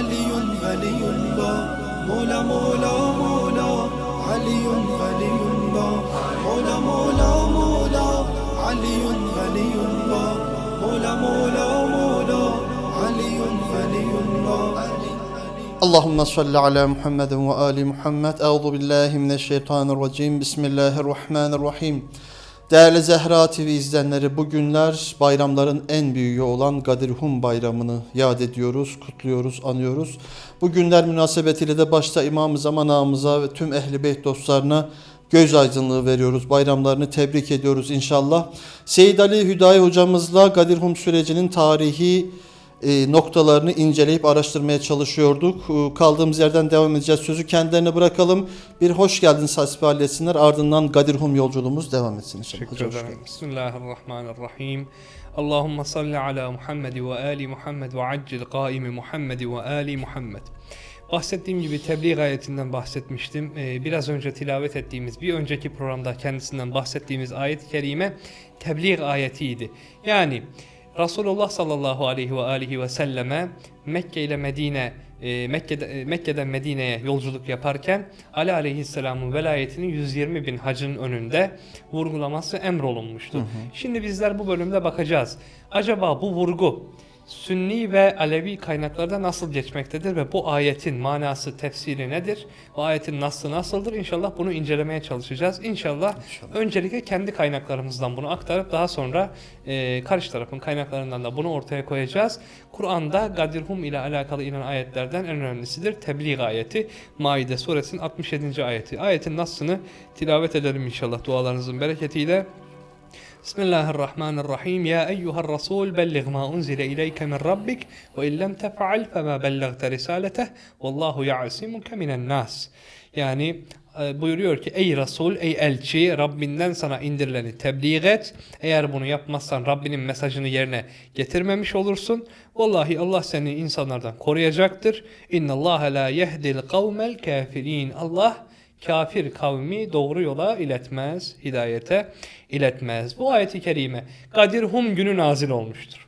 علي غني با. مولا مولا مولا. علي غني با. مولا مولا مولا. علي غني با. مولا مولا مولا. علي غني با. اللهم صل على محمد وآل محمد. أعوذ بالله من الشيطان الرجيم. بسم الله الرحمن الرحيم. Değerli Zehra TV izleyenleri bugünler bayramların en büyüğü olan Gadirhum Bayramı'nı yad ediyoruz, kutluyoruz, anıyoruz. Bu günler münasebetiyle de başta İmam-ı Zaman ağamıza ve tüm Ehli Beyt dostlarına göz aydınlığı veriyoruz. Bayramlarını tebrik ediyoruz inşallah. Seyyid Ali Hüdayi hocamızla Gadirhum sürecinin tarihi noktalarını inceleyip araştırmaya çalışıyorduk. E, Kaldığımız yerden devam edeceğiz. Sözü kendilerine bırakalım. Bir hoş geldiniz hasbihal etsinler. Ardından Gadirhum yolculuğumuz devam etsin inşallah. Teşekkür ederim. Bismillahirrahmanirrahim. Allahümme salli ala Muhammed ve ali Muhammed ve accil kaimi Muhammed ve ali Muhammed. Bahsettiğim gibi tebliğ ayetinden bahsetmiştim. Ee, biraz önce tilavet ettiğimiz, bir önceki programda kendisinden bahsettiğimiz ayet-i kerime tebliğ ayetiydi. Yani Resulullah sallallahu aleyhi ve alihi ve selleme Mekke ile Medine e, Mekke'de, Mekke'den Medine'ye yolculuk yaparken Ali aleyhisselamın velayetini 120 bin hacın önünde vurgulaması emrolunmuştu. Şimdi bizler bu bölümde bakacağız. Acaba bu vurgu Sünni ve Alevi kaynaklarda nasıl geçmektedir ve bu ayetin manası, tefsiri nedir? Bu ayetin nasıl nasıldır? İnşallah bunu incelemeye çalışacağız. İnşallah, öncelikle kendi kaynaklarımızdan bunu aktarıp daha sonra e, karşı tarafın kaynaklarından da bunu ortaya koyacağız. Kur'an'da Gadirhum ile alakalı inen ayetlerden en önemlisidir. Tebliğ ayeti. Maide suresinin 67. ayeti. Ayetin nasını tilavet edelim inşallah dualarınızın bereketiyle. بسم الله الرحمن الرحيم يا أيها الرسول بلغ ما أنزل إليك من ربك وإن لم تفعل فما بلغت رسالته والله يعصمك من الناس yani e, buyuruyor ki ey Resul ey elçi Rabbinden sana indirileni tebliğ et. Eğer bunu yapmazsan Rabbinin mesajını yerine getirmemiş olursun. Vallahi Allah seni insanlardan koruyacaktır. İnna Allah la yehdil kavmel kafirin. Allah kafir kavmi doğru yola iletmez, hidayete iletmez. Bu ayeti kerime Gadirhum günü nazil olmuştur.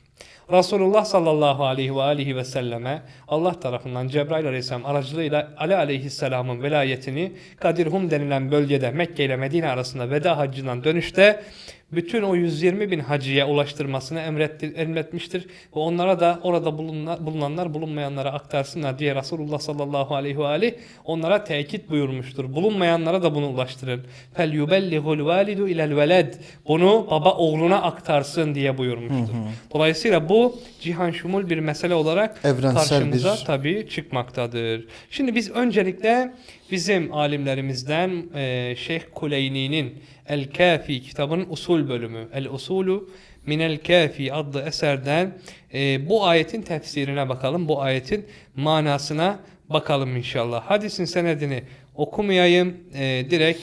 Resulullah sallallahu aleyhi ve aleyhi ve selleme Allah tarafından Cebrail aleyhisselam aracılığıyla Ali aleyhisselamın velayetini Gadirhum denilen bölgede Mekke ile Medine arasında veda haccından dönüşte bütün o 120 bin hacıya ulaştırmasını emretti, emretmiştir. Ve onlara da orada bulunanlar, bulunmayanlara aktarsınlar diye Resulullah sallallahu aleyhi ve aleyh onlara tekit buyurmuştur. Bulunmayanlara da bunu ulaştırın. Fel yubellihul validu ilel veled. Bunu baba oğluna aktarsın diye buyurmuştur. Dolayısıyla bu cihan şumul bir mesele olarak Evrensel karşımıza bir- tabii çıkmaktadır. Şimdi biz öncelikle bizim alimlerimizden e, Şeyh Kuleyni'nin El Kafi kitabının usul bölümü El Usulu Minel Kafi adlı eserden e, bu ayetin tefsirine bakalım. Bu ayetin manasına bakalım inşallah. Hadisin senedini okumayayım. E, direkt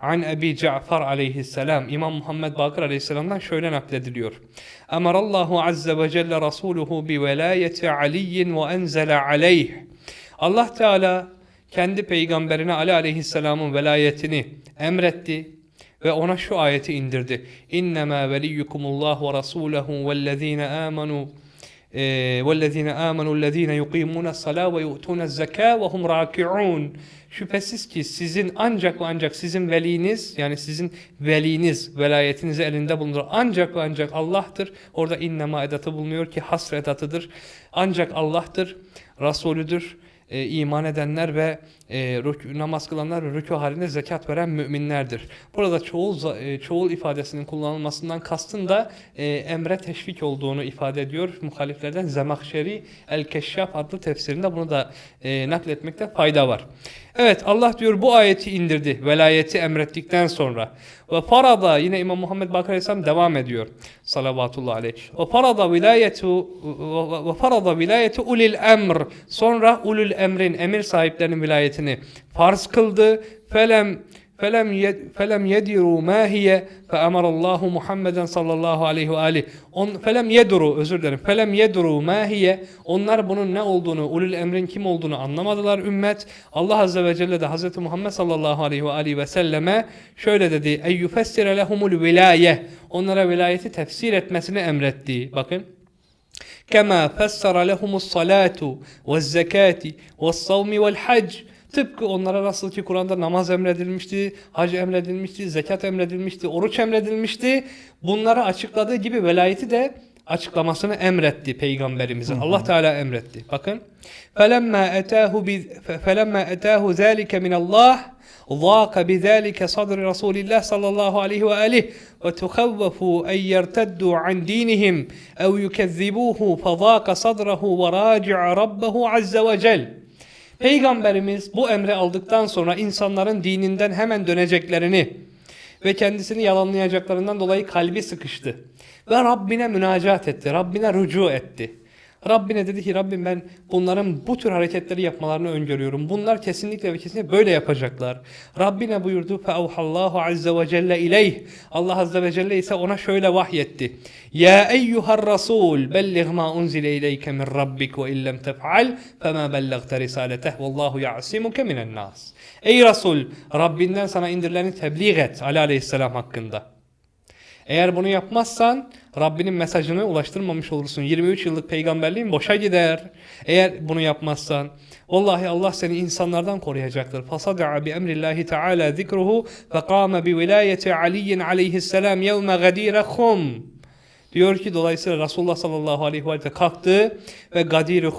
An Ebi Cafer aleyhisselam İmam Muhammed Bakır aleyhisselamdan şöyle naklediliyor. Emarallahu azze ve celle rasuluhu bi velayeti aliyin ve enzele aleyh. Allah Teala kendi peygamberine Ali aleyhisselamın velayetini emretti ve ona şu ayeti indirdi. İnnemâ veliyyukumullah ve rasûlehu vellezîne âmenû e, وَالَّذ۪ينَ آمَنُوا الَّذ۪ينَ يُقِيمُونَ الصَّلَاةَ وَيُؤْتُونَ الزَّكَاةَ وَهُمْ رَاكِعُونَ Şüphesiz ki sizin ancak ve ancak sizin veliniz yani sizin veliniz velayetinizi elinde bulundur. Ancak ve ancak Allah'tır. Orada innema edatı bulunuyor ki hasr edatıdır. Ancak Allah'tır, Resulüdür e, iman edenler ve e, rükû- namaz kılanlar ve rükû halinde zekat veren müminlerdir. Burada çoğul e, çoğul ifadesinin kullanılmasından kastın da e, emre teşvik olduğunu ifade ediyor. Muhaliflerden Zemahşeri El-Keşşaf adlı tefsirinde bunu da e, nakletmekte fayda var. Evet Allah diyor bu ayeti indirdi. Velayeti emrettikten sonra. Ve farada yine İmam Muhammed Bakır Aleyhisselam devam ediyor. Salavatullah aleyh. Ve farada vilayetu ve farada vilayeti ulil emr. Sonra ulul emrin emir sahiplerinin suresini farz kıldı. Felem felem yed, felem yediru ma hiye fe emarallahu Muhammeden sallallahu aleyhi ve alih. On felem yeduru özür dilerim. Felem yeduru ma hiye. Onlar bunun ne olduğunu, ulul emrin kim olduğunu anlamadılar ümmet. Allah azze ve celle de Hazreti Muhammed sallallahu aleyhi ve aleyhi ve selleme şöyle dedi. Ey yufessire lehumul vilaye. Onlara vilayeti tefsir etmesini emretti. Bakın. Kema fessara lehumus salatu ve zekati ve savmi vel hac. Tıpkı onlara nasıl ki Kur'an'da namaz emredilmişti, hac emredilmişti, zekat emredilmişti, oruç emredilmişti. Bunları açıkladığı gibi velayeti de açıklamasını emretti peygamberimize. Allah Teala emretti. Bakın. فَلَمَّا اَتَاهُ فَلَمَّا اَتَاهُ ذَٰلِكَ مِنَ اللّٰهِ ضاق بذلك صدر رسول الله صلى الله عليه وآله وتخوفوا أن يرتدوا عن دينهم أو يكذبوه فضاق صدره وراجع ربه عز وجل Peygamberimiz bu emri aldıktan sonra insanların dininden hemen döneceklerini ve kendisini yalanlayacaklarından dolayı kalbi sıkıştı. Ve Rabbine münacat etti, Rabbine rücu etti. Rabbine dedi ki Rabbim ben bunların bu tür hareketleri yapmalarını öngörüyorum. Bunlar kesinlikle ve kesinlikle böyle yapacaklar. Rabbine buyurdu feuhallahu azze ve celle ileyh. Allah azze ve celle ise ona şöyle vahyetti. Ya eyyuhar rasul belligh ma unzile ileyke min rabbik ve illem tef'al fema bellagte risaleteh vallahu ya'simuke minen nas. Ey Resul Rabbinden sana indirileni tebliğ et Ali aleyhisselam hakkında. Eğer bunu yapmazsan Rabbinin mesajını ulaştırmamış olursun. 23 yıllık peygamberliğin boşa gider. Eğer bunu yapmazsan vallahi Allah seni insanlardan koruyacaktır. Fasada'a bi emrillahi teala zikruhu ve kâme bi vilayeti Aliyin aleyhisselam yevme gadire khum. Diyor ki dolayısıyla Resulullah sallallahu aleyhi ve sellem kalktı ve Gadir-i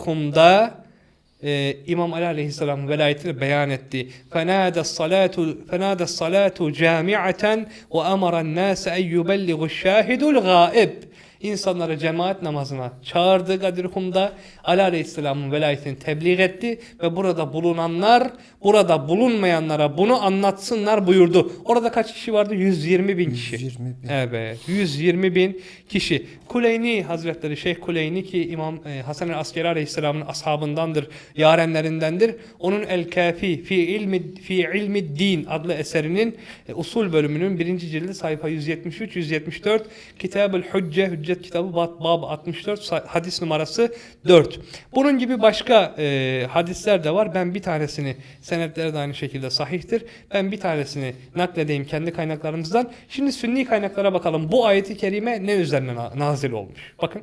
e, İmam Ali Aleyhisselam'ın velayetini beyan etti. فَنَادَ الصَّلَاةُ فَنَادَ الصَّلَاةُ جَامِعَةً وَأَمَرَ النَّاسَ اَنْ يُبَلِّغُ الشَّاهِدُ الْغَائِبِ İnsanları cemaat namazına çağırdı Gadir Hum'da. Ali Aleyhisselam'ın velayetini tebliğ etti ve burada bulunanlar burada bulunmayanlara bunu anlatsınlar buyurdu. Orada kaç kişi vardı? 120 bin kişi. 120 bin. Evet 120 bin kişi. Kuleyni Hazretleri Şeyh Kuleyni ki İmam e, Hasan el Askeri Aleyhisselam'ın ashabındandır, yarenlerindendir. Onun El Kafi fi ilmi fi ilmi din adlı eserinin e, usul bölümünün birinci cildi sayfa 173 174 Kitabül Hücce Hüccet kitabı bab, bab 64 say- hadis numarası 4. Bunun gibi başka e, hadisler de var. Ben bir tanesini senetleri aynı şekilde sahihtir. Ben bir tanesini nakledeyim kendi kaynaklarımızdan. Şimdi sünni kaynaklara bakalım. Bu ayeti kerime ne üzerine na- nazil olmuş? Bakın.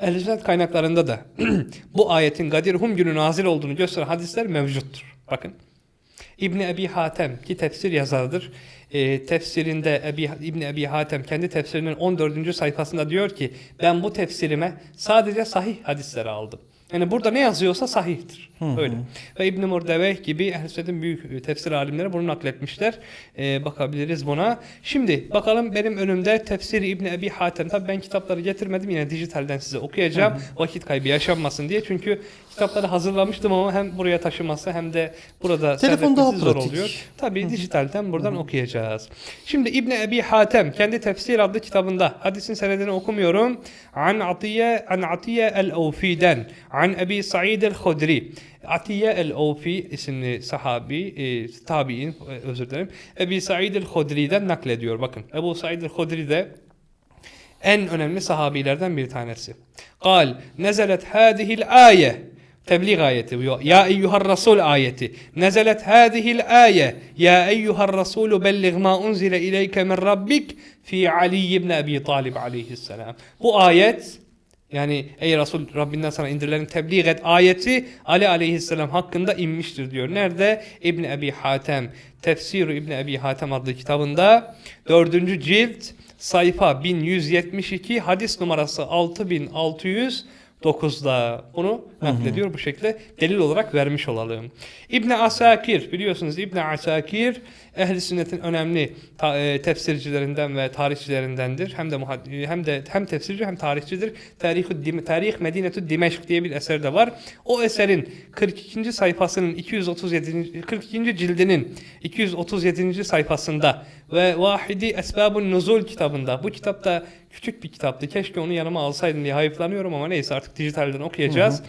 Ehl-i kaynaklarında da bu ayetin Gadir Hum günü nazil olduğunu gösteren hadisler mevcuttur. Bakın. İbni Ebi Hatem ki tefsir yazarıdır. Ee, tefsirinde Ebi, İbni Ebi Hatem kendi tefsirinin 14. sayfasında diyor ki ben bu tefsirime sadece sahih hadisleri aldım. Yani burada ne yazıyorsa sahihtir. Öyle. Ve İbn Murdeveh gibi Ehl-i Sünnet'in büyük e, tefsir alimleri bunu nakletmişler. Ee, bakabiliriz buna. Şimdi bakalım benim önümde tefsir İbn Ebi Hatem. Tabii ben kitapları getirmedim yine dijitalden size okuyacağım. Vakit kaybı yaşanmasın diye. Çünkü kitapları hazırlamıştım ama hem buraya taşıması hem de burada Telefon daha seyretmesi zor pratik. oluyor. Tabii dijitalden buradan okuyacağız. Şimdi İbn Ebi Hatem kendi tefsir adlı kitabında hadisin senedini okumuyorum. An Atiye an Atiye el-Awfi'den an Ebi Sa'id el-Hudri. Atiye el-Awfi isimli sahabi, e, tabi'in e, özür dilerim. Ebi Sa'id el-Hudri'den naklediyor. Bakın Ebu Sa'id el-Hudri de en önemli sahabilerden bir tanesi. Kal nezelet hadihil aye tebliğ ayeti. Ya eyyuhar rasul ayeti. Nezelet hadihil aye. Ya eyyuhar rasul bellig ma unzile ileyke min rabbik fi Ali ibn Abi Talib aleyhisselam. Bu ayet yani ey Resul Rabbinden sana indirileni tebliğ et ayeti Ali aleyhisselam hakkında inmiştir diyor. Nerede? İbn Ebi Hatem Tefsir İbn Ebi Hatem adlı kitabında 4. cilt sayfa 1172 hadis numarası 6609'da bunu naklediyor bu şekilde delil olarak vermiş olalım. İbn Asakir biliyorsunuz İbn Asakir ehli sünnetin önemli e, tefsircilerinden ve tarihçilerindendir. Hem de muhad- hem de hem tefsirci hem tarihçidir. Tarih Tarih Medinetü Dimeşk diye bir eser de var. O eserin 42. sayfasının 237. 42. cildinin 237. sayfasında ve Vahidi Esbabun Nuzul kitabında bu kitapta küçük bir kitaptı. Keşke onu yanıma alsaydım diye hayıflanıyorum ama neyse artık dijitalden okuyacağız.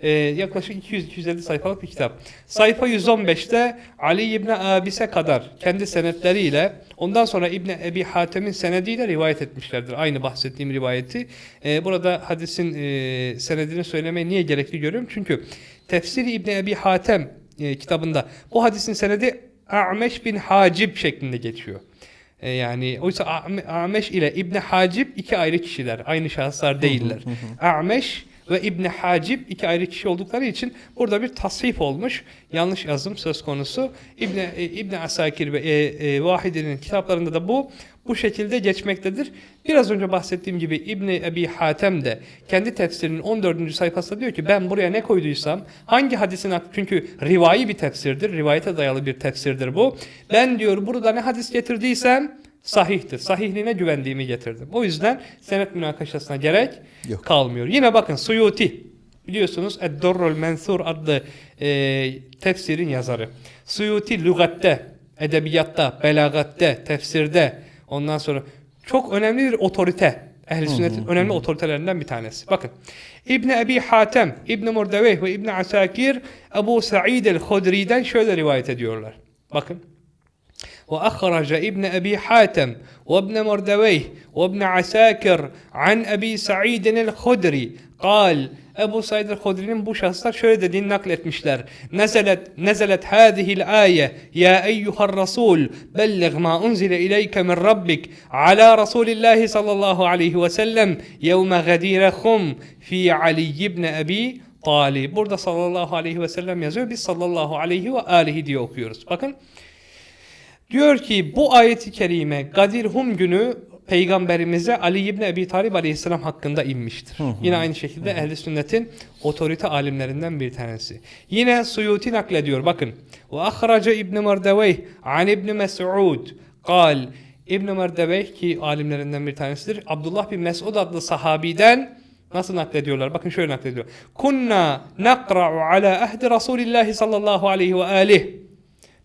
Ee, yaklaşık 200-250 sayfalık bir kitap. Sayfa 115'te Ali İbni Abis'e kadar kendi senetleriyle ondan sonra İbni Ebi Hatem'in senediyle rivayet etmişlerdir. Aynı bahsettiğim rivayeti. Ee, burada hadisin e, senedini söylemeye niye gerekli görüyorum? Çünkü Tefsiri İbni Ebi Hatem e, kitabında bu hadisin senedi A'meş bin Hacib şeklinde geçiyor. E, yani oysa A'me- A'meş ile İbni Hacib iki ayrı kişiler. Aynı şahıslar değiller. A'meş ve İbni Hacib iki ayrı kişi oldukları için burada bir tasvip olmuş. Yanlış yazım söz konusu. İbni, e, İbni Asakir ve e, e, Vahidi'nin kitaplarında da bu bu şekilde geçmektedir. Biraz önce bahsettiğim gibi İbni Ebi Hatem de kendi tefsirinin 14. sayfasında diyor ki ben buraya ne koyduysam hangi hadisin çünkü rivayi bir tefsirdir. Rivayete dayalı bir tefsirdir bu. Ben diyor burada ne hadis getirdiysem sahihtir. Sahihliğine güvendiğimi getirdim. O yüzden senet münakaşasına gerek Yok. kalmıyor. Yine bakın Suyuti biliyorsunuz Ed-Durrul Mensur adlı e, tefsirin yazarı. Suyuti lügatte, edebiyatta, belagatte, tefsirde Ondan sonra çok önemli bir otorite. Ehl-i sünnetin önemli otoritelerinden bir tanesi. Bakın. İbn Ebi Hatem, İbn Murdeveh ve İbn Asakir Ebu Said el-Hudri'den şöyle rivayet ediyorlar. Bakın. Ve ahraca İbn Ebi Hatem ve İbn Murdeveh ve İbn Asakir an Ebi Said el-Hudri Kal Ebu Said el-Hudri'nin bu şahıslar şöyle dediğini nakletmişler. Nezelet nezelet hadihil aye ya eyyuhar rasul belligh ma unzile ileyke min rabbik ala Resulillah sallallahu aleyhi ve sellem yevme gadirehum fi Ali ibn Abi Talib. Burada sallallahu aleyhi ve sellem yazıyor. Biz sallallahu aleyhi ve alihi diye okuyoruz. Bakın Diyor ki bu ayeti kerime Gadir Hum günü Peygamberimize Ali İbni Ebi Talib Aleyhisselam hakkında inmiştir. Yine aynı şekilde ehli sünnetin otorite alimlerinden bir tanesi. Yine Suyuti naklediyor bakın. Ve ahraca İbn Mardaveyh an İbn Mes'ud kal İbn Mardaveyh ki alimlerinden bir tanesidir. Abdullah bin Mes'ud adlı sahabiden Nasıl naklediyorlar? Bakın şöyle naklediyor. Kunna nakra'u ala ahdi Resulillahi sallallahu aleyhi ve alih.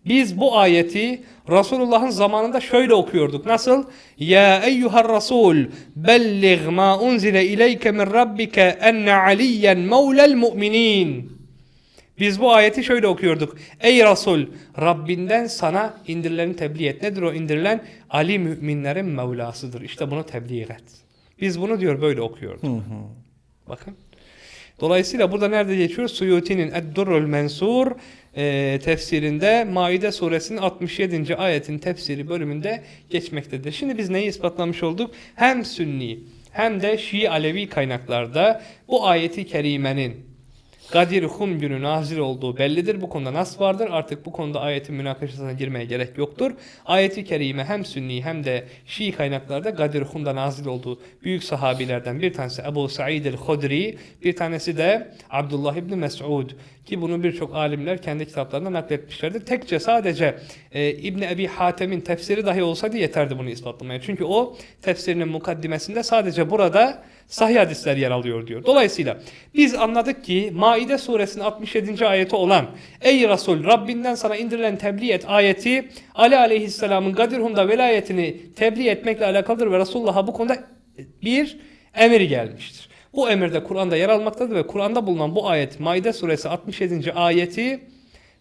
Biz bu ayeti Resulullah'ın zamanında şöyle okuyorduk. Nasıl? Ya eyyuhar Rasul belliğ ma unzile ileyke min rabbike enne aliyen mevlel mu'minin. Biz bu ayeti şöyle okuyorduk. Ey Resul Rabbinden sana indirileni tebliğ et. Nedir o indirilen? Ali müminlerin Mevlasıdır. İşte bunu tebliğ et. Biz bunu diyor böyle okuyorduk. Bakın. Dolayısıyla burada nerede geçiyor? Suyuti'nin Eddurrul Mensur e, tefsirinde Maide suresinin 67. ayetin tefsiri bölümünde geçmektedir. Şimdi biz neyi ispatlamış olduk? Hem Sünni hem de Şii Alevi kaynaklarda bu ayeti kerimenin Gadir Hum günü nazil olduğu bellidir. Bu konuda nas vardır. Artık bu konuda ayetin münakaşasına girmeye gerek yoktur. Ayeti kerime hem Sünni hem de Şii kaynaklarda Gadir Hum'da nazil olduğu büyük sahabilerden bir tanesi Ebu Sa'id el-Hudri, bir tanesi de Abdullah ibn Mes'ud ki bunu birçok alimler kendi kitaplarında nakletmişlerdir. Tekçe sadece e, İbn Ebi Hatem'in tefsiri dahi olsaydı yeterdi bunu ispatlamaya. Çünkü o tefsirinin mukaddimesinde sadece burada sahih hadisler yer alıyor diyor. Dolayısıyla biz anladık ki Maide suresinin 67. ayeti olan Ey Resul Rabbinden sana indirilen tebliğ et ayeti Ali aleyhisselamın Gadirhum'da velayetini tebliğ etmekle alakalıdır ve Resulullah'a bu konuda bir emir gelmiştir. Bu emirde Kur'an'da yer almaktadır ve Kur'an'da bulunan bu ayet Maide suresi 67. ayeti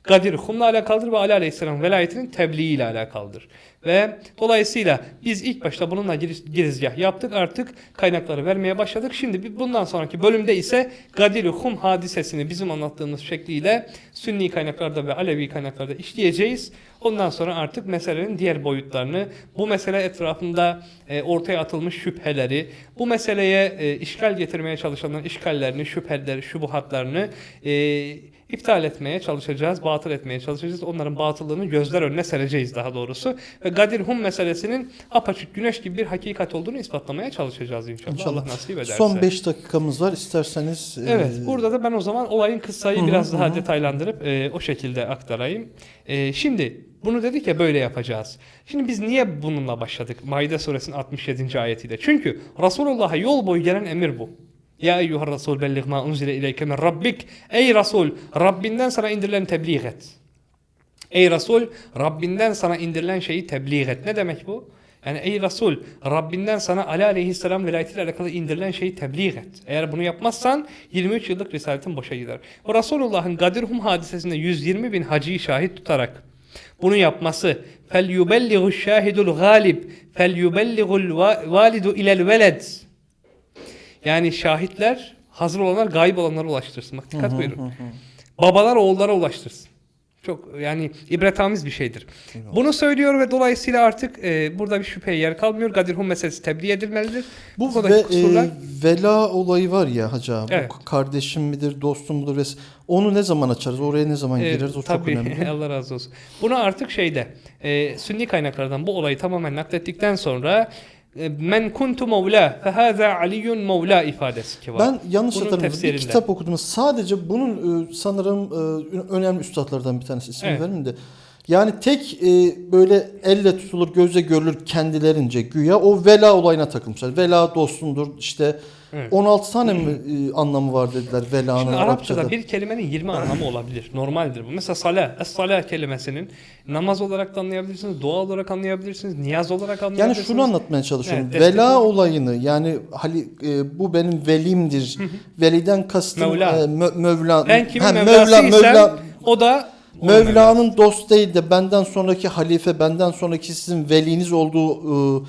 Gadir Hum'la alakalıdır ve Ali Aleyhisselam velayetinin tebliği ile alakalıdır. Ve dolayısıyla biz ilk başta bununla giriz, girizgah yaptık artık kaynakları vermeye başladık. Şimdi bundan sonraki bölümde ise Gadir Hum hadisesini bizim anlattığımız şekliyle Sünni kaynaklarda ve Alevi kaynaklarda işleyeceğiz. Ondan sonra artık meselenin diğer boyutlarını, bu mesele etrafında e, ortaya atılmış şüpheleri, bu meseleye e, işgal getirmeye çalışanların işgallerini, şüpheleri, şubuhatlarını e, iptal etmeye çalışacağız, batıl etmeye çalışacağız. Onların batıllığını gözler önüne sereceğiz daha doğrusu. Ve Gadir Hum meselesinin apaçık güneş gibi bir hakikat olduğunu ispatlamaya çalışacağız inşallah. Allah nasip ederse. Son 5 dakikamız var. İsterseniz e, Evet, burada da ben o zaman olayın kıssayı biraz daha detaylandırıp e, o şekilde aktarayım. E, şimdi bunu dedik ya böyle yapacağız. Şimdi biz niye bununla başladık? Maide suresinin 67. ayetiyle. Çünkü Resulullah'a yol boyu gelen emir bu. Ya eyyuhar Resul belliğ ma unzile ileyke min rabbik. Ey Resul Rabbinden sana indirilen tebliğ et. Ey Resul Rabbinden sana indirilen şeyi tebliğ et. Ne demek bu? Yani ey Resul Rabbinden sana Ali Aleyhisselam velayetiyle alakalı indirilen şeyi tebliğ et. Eğer bunu yapmazsan 23 yıllık risaletin boşa gider. O Resulullah'ın Gadirhum hadisesinde 120 bin hacıyı şahit tutarak bunu yapması fel yubellihu şahidul galib fel yubelligul validu ilel veled yani şahitler hazır olanlar gayb olanlara ulaştırsın. Bak dikkat buyurun. Babalar oğullara ulaştırsın. Çok yani ibretamiz bir şeydir. Bunu söylüyor ve dolayısıyla artık e, burada bir şüpheye yer kalmıyor. Gadirhum meselesi tebliğ edilmelidir. Bu konudaki ve, kusurlar- e, vela olayı var ya hacı abi. Evet. Bu kardeşim midir, dostum mudur? ves- Onu ne zaman açarız? Oraya ne zaman Evet, gireriz? O çok tabii, önemli. Allah razı olsun. Bunu artık şeyde e, sünni kaynaklardan bu olayı tamamen naklettikten sonra e, men kuntu mevla fehaza aliyun mevla ifadesi ki var. Ben yanlış hatırlamıyorum. Bir kitap okudum. Sadece bunun e, sanırım e, önemli üstadlardan bir tanesi. İsmini Evet. vermeyeyim de. Yani tek e, böyle elle tutulur, gözle görülür kendilerince güya o vela olayına takılmışlar. Vela dostundur işte Evet. 16 tane mi e, anlamı var dediler velanın Şimdi Arapçada Arapçada. bir kelimenin 20 anlamı olabilir. Normaldir bu. Mesela salah, es-salah kelimesinin namaz olarak da anlayabilirsiniz, dua olarak anlayabilirsiniz, niyaz olarak Yani anlayabilirsiniz. şunu anlatmaya çalışıyorum. Evet, Vela olun. olayını yani hali e, bu benim velimdir. Veliden kastım Mevla. e, mö- Mevla. ben kimin Ha, Mevlasıysam Mevla, o da Mevla'nın dost değil de benden sonraki halife, benden sonraki sizin veliniz olduğu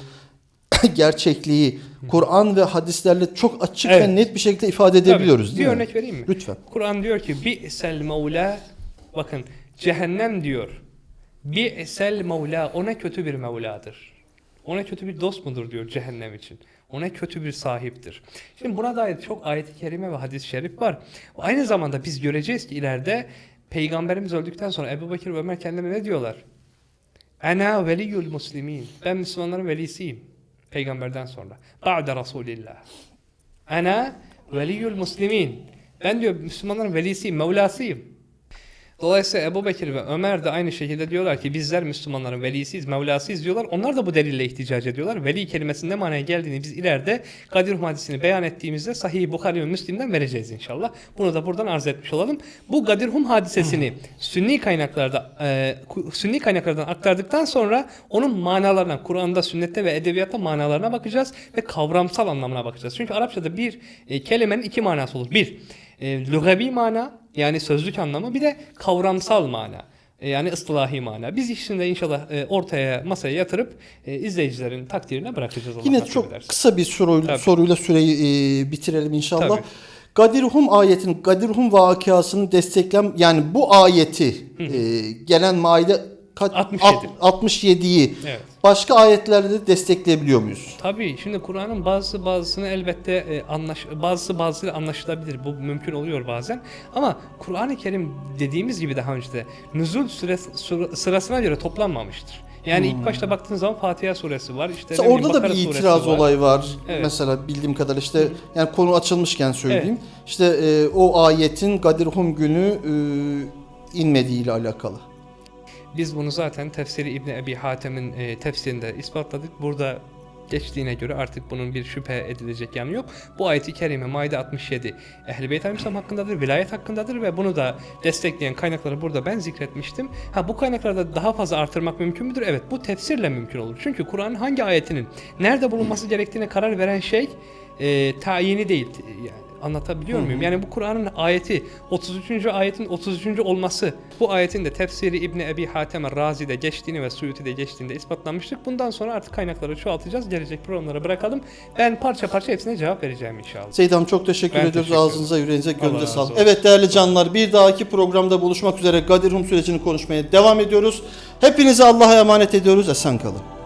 e, gerçekliği Kur'an ve hadislerle çok açık Evet. ve net bir şekilde ifade Tabii. edebiliyoruz Bir değil mi? örnek vereyim mi? Lütfen. Kur'an diyor ki bi'sel mevla bakın cehennem diyor. Bi'sel mevla ona kötü bir mevladır. Ona kötü bir dost mudur diyor cehennem için. Ona kötü bir sahiptir. Şimdi buna dair çok ayet-i kerime ve hadis-i şerif var. Aynı zamanda biz göreceğiz ki ileride Peygamberimiz öldükten sonra Ebu Bekir ve Ömer kendilerine ne diyorlar? Ana veliyul muslimin. Ben Müslümanların velisiyim. Peygamberden sonra. Ba'de Resulillah. Ana veliyul muslimin. Ben diyor Müslümanların velisiyim, Mevlasıyım. Dolayısıyla Ebu Bekir ve Ömer de aynı şekilde diyorlar ki bizler Müslümanların velisiyiz, Mevlasıyız diyorlar. Onlar da bu delille ihticac ediyorlar. Veli kelimesinin ne manaya geldiğini biz ileride Kadir hadisini beyan ettiğimizde Sahih Bukhari ve Müslim'den vereceğiz inşallah. Bunu da buradan arz etmiş olalım. Bu Gadirhum hadisesini sünni kaynaklarda e, sünni kaynaklardan aktardıktan sonra onun manalarına, Kur'an'da, sünnette ve edebiyatta manalarına bakacağız ve kavramsal anlamına bakacağız. Çünkü Arapçada bir e, kelimenin iki manası olur. Bir, e, lügavi mana yani sözlük anlamı bir de kavramsal mana. e, Yani ıstılahi mana. Biz işinde inşallah e, ortaya masaya yatırıp e, izleyicilerin takdirine bırakacağız. Allah Yine çok ederse. kısa bir soruyla, Tabii. soruyla süreyi e, bitirelim inşallah. Tabii. Gadirhum ayetin, Gadirhum vakıasını desteklem yani bu ayeti e, gelen maide kaç, 67. alt- 67'yi Evet. başka ayetlerde de destekleyebiliyor muyuz? Tabii şimdi Kur'an'ın bazı bazısını elbette e, anlaş bazısı bazısıyla anlaşılabilir. Bu mümkün oluyor bazen. Ama Kur'an-ı Kerim dediğimiz gibi daha önce de nüzul süresi, sıra- sırasına göre toplanmamıştır. Yani ilk başta baktığınız zaman Fatiha suresi var. İşte bileyim, orada da bir itiraz var. olayı var. Evet. Mesela bildiğim kadarıyla işte yani konu açılmışken söyleyeyim. İşte e, o ayetin Gadirhum günü e, inmediği ile alakalı. Biz bunu zaten tefsiri İbni Ebi Hatem'in e, tefsirinde ispatladık. Burada geçtiğine göre artık bunun bir şüphe edilecek yanı yok. Bu ayeti kerime Maide 67 Ehl-i Beyt Aleyhisselam hakkındadır, vilayet hakkındadır ve bunu da destekleyen kaynakları burada ben zikretmiştim. Ha bu kaynaklarda daha fazla artırmak mümkün müdür? Evet bu tefsirle mümkün olur. Çünkü Kur'an'ın hangi ayetinin nerede bulunması gerektiğine karar veren şey e, tayini değil. Yani anlatabiliyor muyum? Yani bu Kur'an'ın ayeti 33. ayetin 33. olması bu ayetin de tefsiri İbni Ebi Hatem Razi'de geçtiğini ve Suyuti'de geçtiğinde ispatlanmıştık. Bundan sonra artık kaynakları çoğaltacağız. Gelecek programlara bırakalım. Ben parça parça hepsine cevap vereceğim inşallah. Seyit Hanım çok teşekkür Ben ediyoruz. teşekkür Ağzınıza, yüreğinize, gönlünüze sağlık. Evet değerli canlar bir dahaki programda buluşmak üzere Gadirhum sürecini konuşmaya devam ediyoruz. Hepinizi Allah'a emanet ediyoruz. Esen kalın.